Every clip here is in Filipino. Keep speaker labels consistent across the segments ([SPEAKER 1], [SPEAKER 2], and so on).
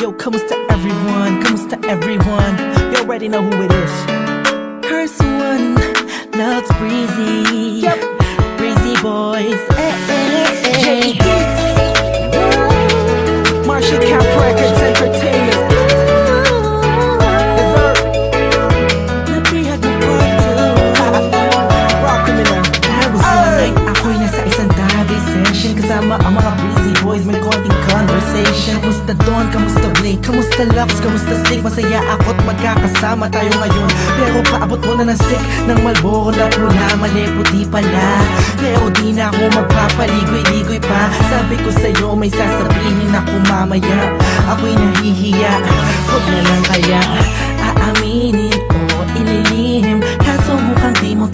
[SPEAKER 1] Yo, kamusta everyone? Kamusta everyone? You already know who it is. Curse one, loves breezy. Yep. Breezy boys. Eh, eh, eh. Marshall Cap Records Entertainment. Dessert. Napihag ng part boys, may konting conversation. Kamusta Don, kamusta Blake, kamusta Lux, kamusta Slick Masaya ako't magkakasama tayo ngayon. Pero paabot mo na ng stick ng Malboro na pula Mali. Puti pala. Pero di na ako magpapaligoy-ligoy pa. Sabi ko sa'yo may sasabihin ako mamaya. Ako'y nahihiya, huwag na lang kaya Aaminin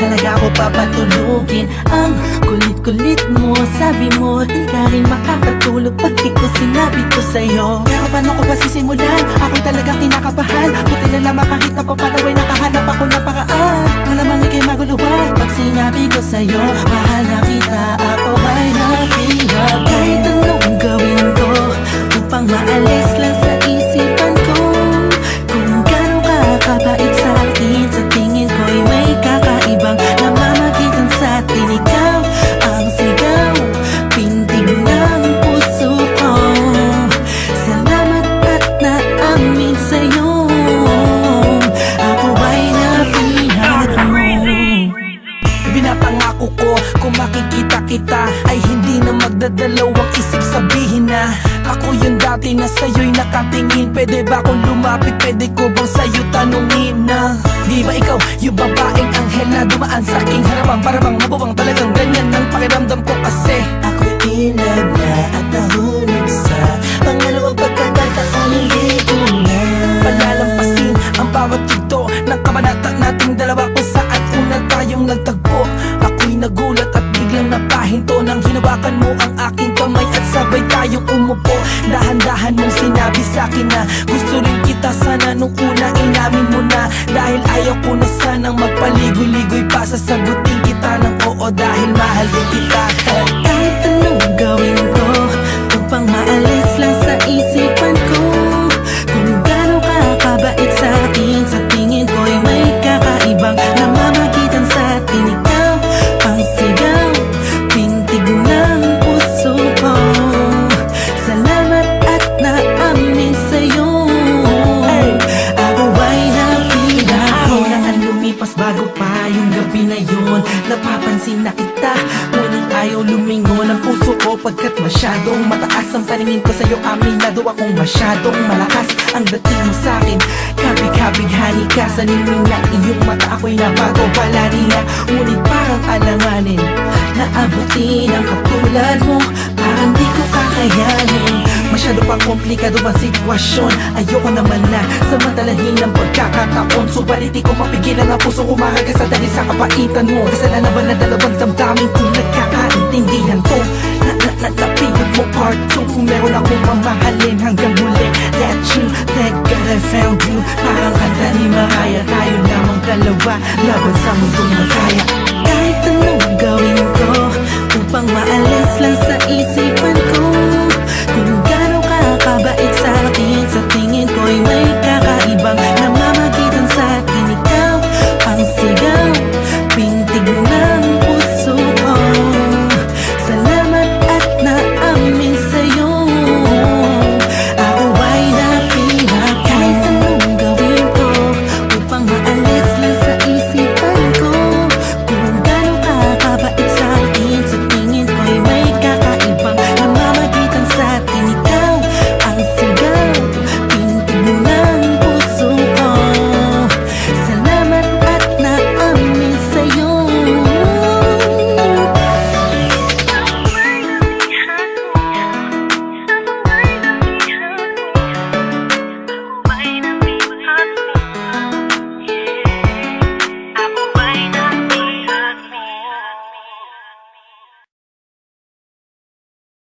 [SPEAKER 1] talaga ako papatulugin Ang kulit-kulit mo. Sabi mo di ka rin makakatulog Pag di ko sinabi ko sa'yo. Pero paano ko ba sisimulan? Ako'y talagang kinakabahan. Buti na lamang kahit na papalaway Nakahanap ako ng paraan. Malamang ikay maguluhan Pag sinabi ko sa'yo Mahal na kita Ako Binapangako ko. Kung makikita kita Ay hindi na magdadalawang isip sabihin na. Ako yung dati na sa'yo'y nakatingin. Pwede ba akong lumapit? Pwede ko bang sa'yo tanungin na? Di ba ikaw yung babaeng anghel na dumaan sa aking harapan? Para bang mabubang talagang ganyan ang pakiramdam ko kasi. Ako'y inag na at nahulog sa Pangalawang pagkakataon hindi ko na Palalampasin ang bawat yugto ng kabanata nating dalawa Kung saan una tayong nagtagpo hinawakan mo ang aking kamay at sabay tayong umupo. Dahan-dahan mong sinabi sa akin na Gusto rin kita. Sana nung una inamin mo na Dahil ayaw ko na sanang magpaligoy-ligoy pa. Sasagutin kita ng oo dahil mahal din kita ko Pagkat masyadong mataas ang paningin ko sa'yo Aminado akong masyadong malakas Ang dating mo sa'kin. Kabig-kabighani ka sa ningning ng iyong mata Ako'y nabago pala niya. Ngunit parang alanganin Naabutin ang katulad mo. Parang di ko kakayanin. Masyado pang komplikado ang sitwasyon. Ayoko naman na samantalahin ang pagkakataon. Subalit di ko mapigilan ang puso umahaga sa dahil sa kapaitan mo. Kasalanan ba na dalawang damdamin kung nagkakaintindihan to Tatapigin mo part 2 Kung meron akong mamahalin hanggang huli That you, thank God I found you. Parang kanta ni Mariah Tayo namang dalawa. Laban sa mundong magaya Kahit anong gawin ko Upang maalis lang sa isip